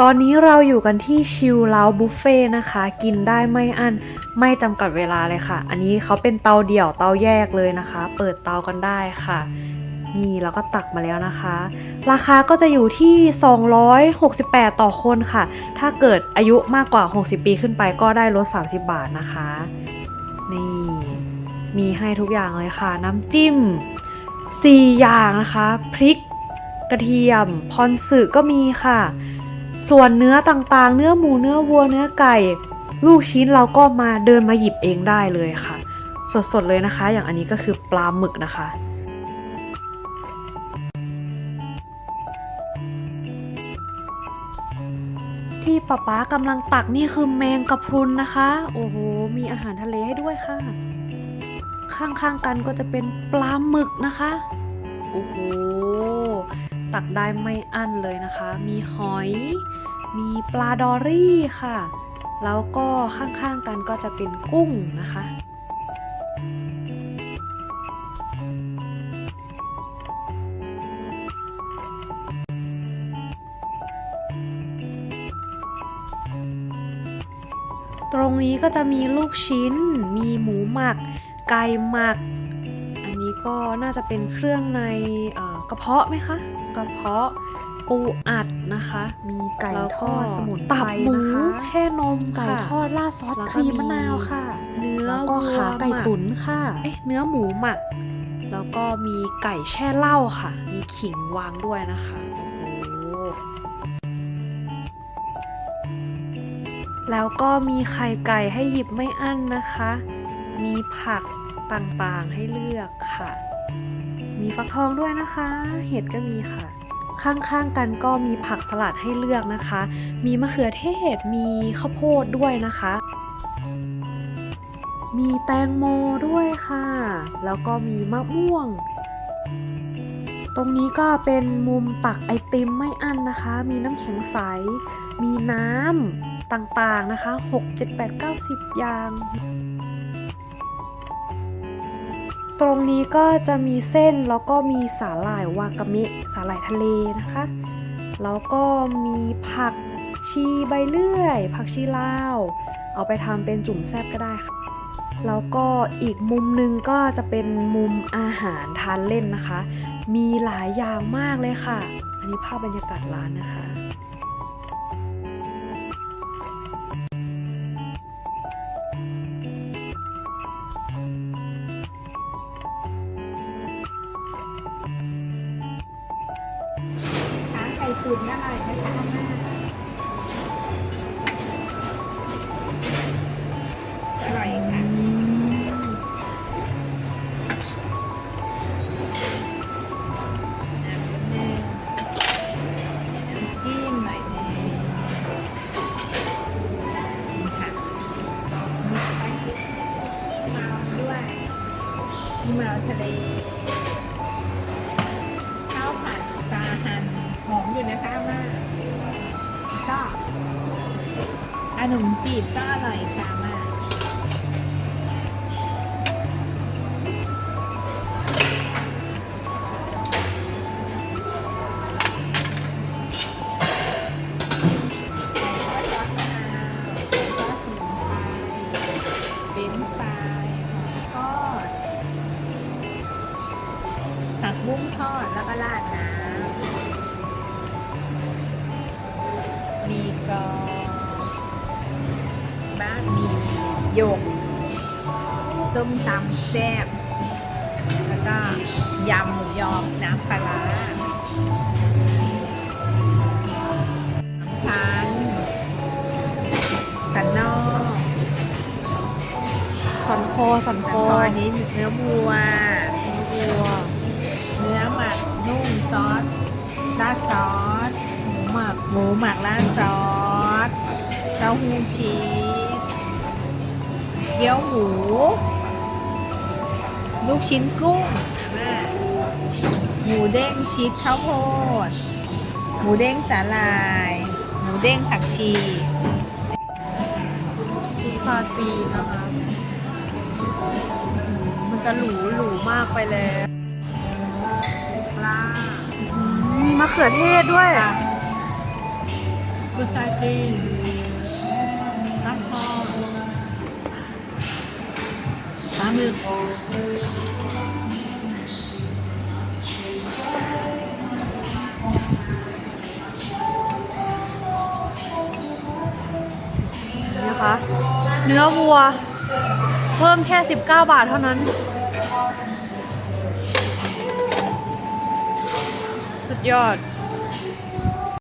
ตอนนี้เราอยู่กันที่ชิลเลาบุฟเฟ่นะคะ กินได้ไม่อั้นไม่จำกัดเวลาเลยค่ะ อันนี้เขาเป็นเตาเดี่ยวเตาแยกเลยนะคะ เปิดเตากันได้ค่ะ นี่เราก็ตักมาแล้วนะคะ ราคาก็จะอยู่ที่ 268 ต่อคนค่ะ ถ้าเกิดอายุมากกว่า 60 ปีขึ้นไปก็ได้ลด 30 บาทนะคะ นี่มีให้ทุกอย่างเลยค่ะ น้ำจิ้ม 4 อย่างนะคะ พริก กระเทียม พรสึก็มีค่ะ ส่วนเนื้อต่างๆ เนื้อหมูเนื้อวัวเนื้อไก่ ลูกชิ้นเราก็มาเดินมาหยิบเองได้เลยค่ะ สดๆเลยนะคะ อย่างอันนี้ก็คือปลาหมึกนะคะ ที่ป๊าป๊ากำลังตักนี่คือแมงกะพรุนนะคะ โอ้โห มีอาหารทะเลให้ด้วยค่ะ ข้างๆกันก็จะเป็นปลาหมึกนะคะ โอ้โห ตักได้ไม่อั้นเลยนะคะ มีหอย มีปลาดอรี่ค่ะ แล้วก็ข้างๆกันก็จะเป็นกุ้งนะคะตรงนี้ก็จะมีลูกชิ้น มีหมูหมัก ไก่หมัก ก็น่าจะเป็นเครื่องในเอ่อกระเพาะไหมคะ กระเพาะปูอัดนะคะ มีไก่แล้วทก็อดสมุนไพตับรหมูนะคะแช่นมไก่ค่ะทอดราดซอสแล้วก็ครีมมีมะนาวค่ะ เนื้อแล้วก็วัวขาไก่หมัตุ๋นค่ะ เอ๊ะเนื้อหมูหมัก แล้วก็มีไก่แช่เหล้าค่ะ มีขิงวางด้วยนะคะ โอ้โหแล้วก็มีไข่ไก่ให้หยิบไม่อั้นนะคะ มีผัก ต่างๆให้เลือกค่ะ มีฟักทองด้วยนะคะ เห็ดก็มีค่ะ ข้างๆกันก็มีผักสลัดให้เลือกนะคะ มีมะเขือเทศ มีข้าวโพดด้วยนะคะ มีแตงโมด้วยค่ะ แล้วก็มีมะม่วงตรงนี้ก็เป็นมุมตักไอติมไม่อั้นนะคะ มีน้ำแข็งใส มีน้ำต่างๆนะคะ 6 7 8 9 10 อย่าง ตรงนี้ก็จะมีเส้นแล้วก็มีสาหร่ายวากามะสาหร่ายทะเลนะคะ แล้วก็มีผักชีใบเลื่อย ผักชีลาว เอาไปทำเป็นจุ่มแซ่บก็ได้ค่ะ แล้วก็อีกมุมหนึงก็จะเป็นมุมอาหารทานเล่นนะคะ มีหลายอย่างมากเลยค่ะ อันนี้ภาพบรรยากาศร้านนะคะุ่นอร่อยไมคะอาม่าอร่อยค่ะน้ำจิ้มหน่อยหนึงค่ะมีสปาเกตตี้เมาด้วยมีเมาทะเลข้าวผัดซาฮัน หอมอยู่นะคะมามาก็ขนมจีบก็อร่อยค่ะ มีกรอบบ้านมีหยกส้มตำแซ่บแล้วก็ยำหมูยอน้ำปลาร้าสามชั้นสันนอกสันคอสันคคอออันนี้เนื้อวัววัว เนื้อหมักนุ่มซอสราดซอส หมูหมักหมูหมักราดซอสเต้าหู้ชีสเกี๊ยวหมู ลูกชิ้นกุ้งแม่หมูเด้งชีสข้าวโพด หมูเด้งสาลาย หมูเด้งผักชีพิซซ่าจีนนะคะ มันจะหรูหรูมากไปแล้วปลามีมะเขือเทศด้วย ปกุซากิตักทอดปลาหมึกนะคะเนื้อวัว เพิ่มแค่ 19 บาทเท่านั้น สุดยอด